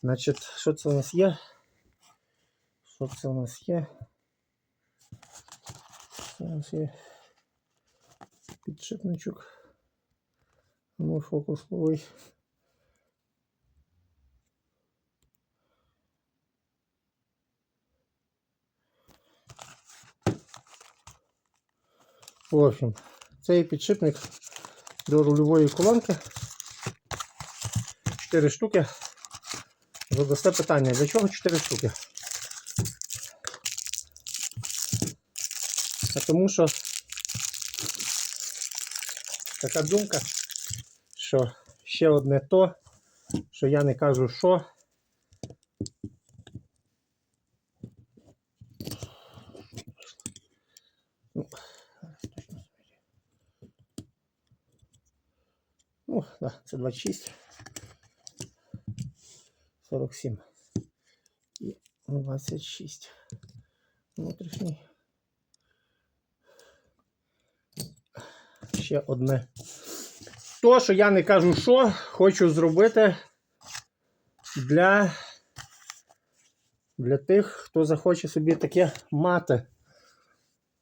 Значить, що це у нас є? Що це у нас є? Це у нас є підшипничок. Ну, фокус ловий. В общем, це є підшипник до рульової колонки. Чотири штуки. Задасте питання, для чого 4 штуки? А тому що така думка, що ще одне то, що я не кажу що. Ну, Ну, да, це 26. 47 і 26. Внутрішній. Ще одне. То, що я не кажу, що хочу зробити для, для тих, хто захоче собі таке мати.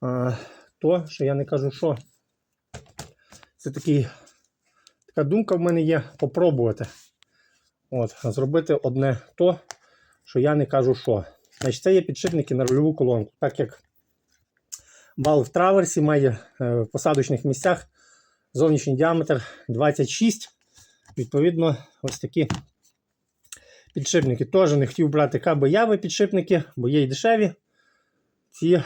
А, то, що я не кажу, що. Це такий, така думка в мене є попробувати. От, зробити одне то, що я не кажу що. Значить, Це є підшипники на рульову колонку. Так як вал в траверсі має е, в посадочних місцях зовнішній діаметр 26. Відповідно, ось такі підшипники. Теж не хотів брати кабеляві підшипники, бо є й дешеві. Ці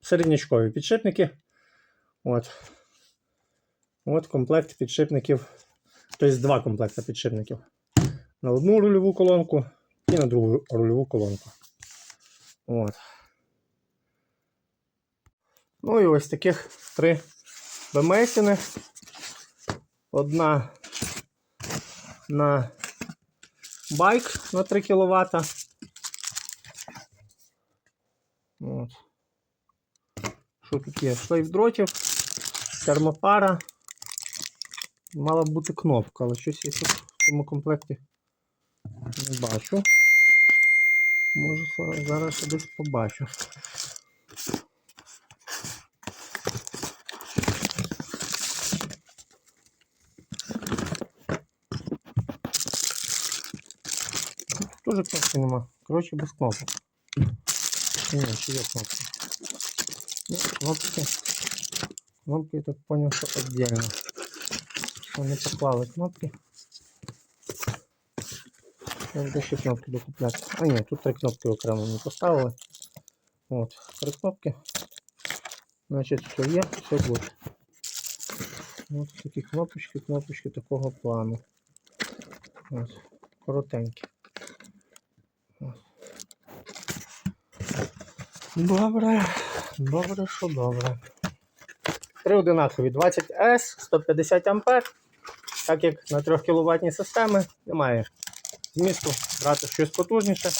середнячкові підшипники. От. От комплект підшипників. Тобто два комплекти підшипників. На одну рульову колонку і на другу рульову колонку. От. Ну і ось таких три бемесіни. Одна на байк на 3 кВт. От. Що тут є? Шлейф дротів, термопара. Мала б бути кнопка, але щось тут в цьому комплекті не бачу. Може зараз- зараз я десь побачу. Тут Теж кнопки нема. Коротше, без кнопок. Ні, чи є кнопки? Ну, кнопки. Кнопки, я так понял, що віддільно. Вони поклали кнопки. Треба ще кнопки докупляти. А ні, тут три кнопки окремо не поставили. От, три кнопки. Значить, все є, все буде. Ось такі кнопочки, кнопочки такого плану. Ось, коротенькі. Ось. Добре, добре, що добре. Три одинакові 20S, 150 А. Так як на 3 кВт системи немає змісту брати щось потужніше,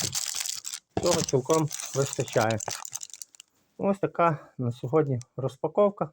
цього цілком вистачає. Ось така на сьогодні розпаковка.